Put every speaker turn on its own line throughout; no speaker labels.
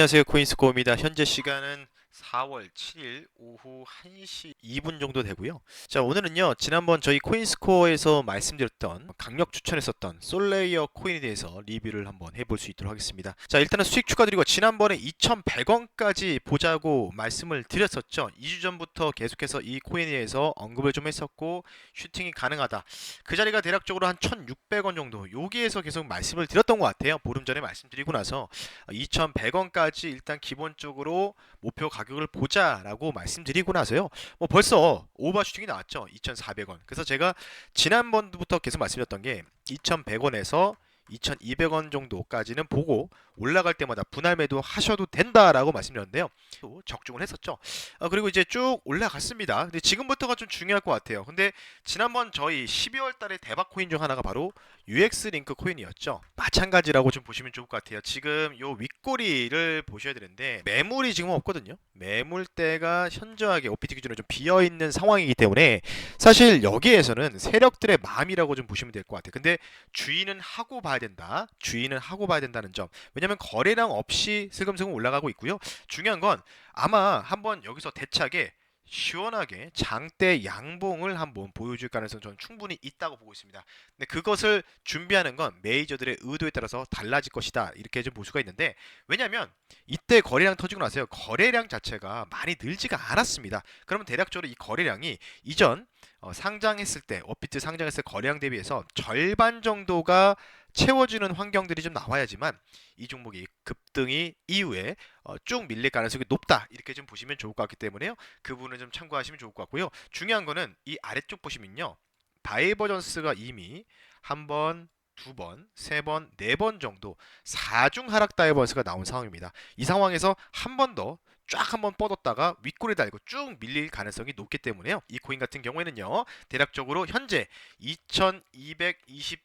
안녕하세요 코인스코입니다. 현재 시간은 4월 7일 오후 1시 2분 정도 되고요. 자 오늘은요 지난번 저희 코인스코어에서 말씀드렸던 강력 추천했었던 솔레이어 코인에 대해서 리뷰를 한번 해볼 수 있도록 하겠습니다. 자 일단은 수익 축하드리고 지난번에 2,100원까지 보자고 말씀을 드렸었죠. 2주 전부터 계속해서 이 코인에 대해서 언급을 좀 했었고 슈팅이 가능하다. 그 자리가 대략적으로 한 1,600원 정도 여기에서 계속 말씀을 드렸던 것 같아요. 보름 전에 말씀드리고 나서 2,100원까지 일단 기본적으로 목표 가 격을 보자라고 말씀드리고 나서요. 뭐 벌써 오버슈팅이 나왔죠. 2,400원. 그래서 제가 지난번부터 계속 말씀드렸던 게 2,100원에서 2,200원 정도까지는 보고 올라갈 때마다 분할 매도 하셔도 된다라고 말씀드렸는데요. 또 적중을 했었죠. 어, 그리고 이제 쭉 올라갔습니다. 근데 지금부터가 좀 중요할 것 같아요. 근데 지난번 저희 12월 달에 대박 코인 중 하나가 바로 UX 링크 코인이었죠. 마찬가지라고 좀 보시면 좋을 것 같아요. 지금 요 윗꼬리를 보셔야 되는데 매물이 지금 없거든요. 매물대가 현저하게 OPT 기준으로 좀 비어 있는 상황이기 때문에 사실 여기에서는 세력들의 마음이라고 좀 보시면 될 것 같아요. 근데 주의는 하고 봐야 된다. 주의는 하고 봐야 된다는 점. 왜냐면 거래량 없이 슬금슬금 올라가고 있고요. 중요한 건 아마 한번 여기서 대차게 시원하게 장대 양봉을 한번 보여줄 가능성은 저는 충분히 있다고 보고 있습니다. 근데 그것을 준비하는 건 메이저들의 의도에 따라서 달라질 것이다. 이렇게 좀 볼 수가 있는데 왜냐하면 이때 거래량 터지고 나서요. 거래량 자체가 많이 늘지가 않았습니다. 그러면 대략적으로 이 거래량이 이전 어, 상장했을 때 업비트 상장했을 때 거래량 대비해서 절반 정도가 채워주는 환경들이 좀 나와야지만 이 종목이 급등이 이후에 어, 쭉 밀릴 가능성이 높다 이렇게 좀 보시면 좋을 것 같기 때문에요 그 부분을 좀 참고하시면 좋을 것 같고요 중요한 거는 이 아래쪽 보시면요 다이버전스가 이미 한 번 두 번, 세 번, 네 번 정도 사중 하락 다이버전스가 나온 상황입니다. 이 상황에서 한 번 더 쫙 한번 뻗었다가 윗골에 달고 쭉 밀릴 가능성이 높기 때문에요. 이 코인 같은 경우에는요. 대략적으로 현재 2220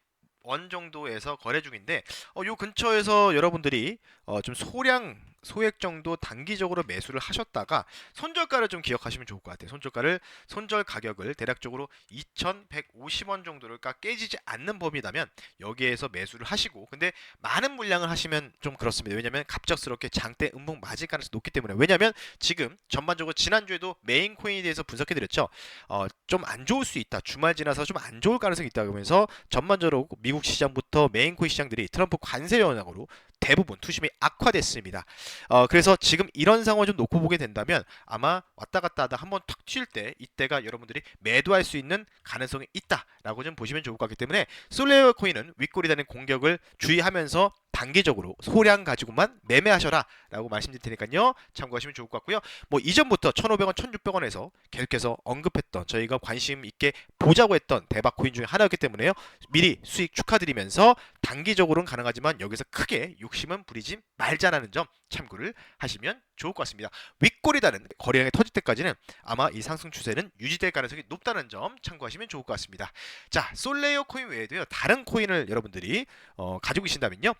원 정도에서 거래 중인데 어, 요 근처에서 여러분들이 어, 좀 소량 소액 정도 단기적으로 매수를 하셨다가 손절가를 좀 기억하시면 좋을 것 같아요. 손절가를 손절 가격을 대략적으로 2,150원 정도를까 깨지지 않는 범위라면 여기에서 매수를 하시고 근데 많은 물량을 하시면 좀 그렇습니다. 왜냐하면 갑작스럽게 장대 음봉 맞을 가능성이 높기 때문에 왜냐하면 지금 전반적으로 지난주에도 메인 코인에 대해서 분석해드렸죠. 어, 좀 안 좋을 수 있다. 주말 지나서 좀 안 좋을 가능성이 있다 그러면서 전반적으로 미국 시장부터 메인 코인 시장들이 트럼프 관세 영향으로 대부분 투심이 악화됐습니다. 어, 그래서 지금 이런 상황을 좀 놓고 보게 된다면 아마 왔다 갔다 하다 한번 탁 튈 때 이때가 여러분들이 매도할 수 있는 가능성이 있다라고 좀 보시면 좋을 것 같기 때문에 솔레어 코인은 윗골이 다는 공격을 주의하면서 단기적으로 소량 가지고만 매매하셔라 라고 말씀드릴 테니까요. 참고하시면 좋을 것 같고요. 뭐 이전부터 1500원 1600원에서 계속해서 언급했던 저희가 관심 있게 보자고 했던 대박 코인 중에 하나였기 때문에요. 미리 수익 축하드리면서 단기적으로는 가능하지만 여기서 크게 욕심은 부리지 말자라는 점 참고를 하시면 좋을 것 같습니다. 윗골이 다는 거래량이 터질 때까지는 아마 이 상승 추세는 유지될 가능성이 높다는 점 참고하시면 좋을 것 같습니다. 자 솔레이어 코인 외에도요 다른 코인을 여러분들이 어, 가지고 계신다면요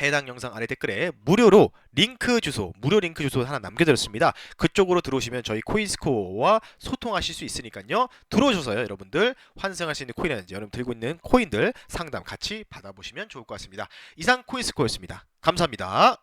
해당 영상 아래 댓글에 무료로 링크 주소, 무료 링크 주소 하나 남겨드렸습니다. 그쪽으로 들어오시면 저희 코인스코어와 소통하실 수 있으니까요. 들어오셔서요, 여러분들 환승할 수 있는 코인이라든지 여러분 들고 있는 코인들 상담 같이 받아보시면 좋을 것 같습니다. 이상 코인스코어였습니다. 감사합니다.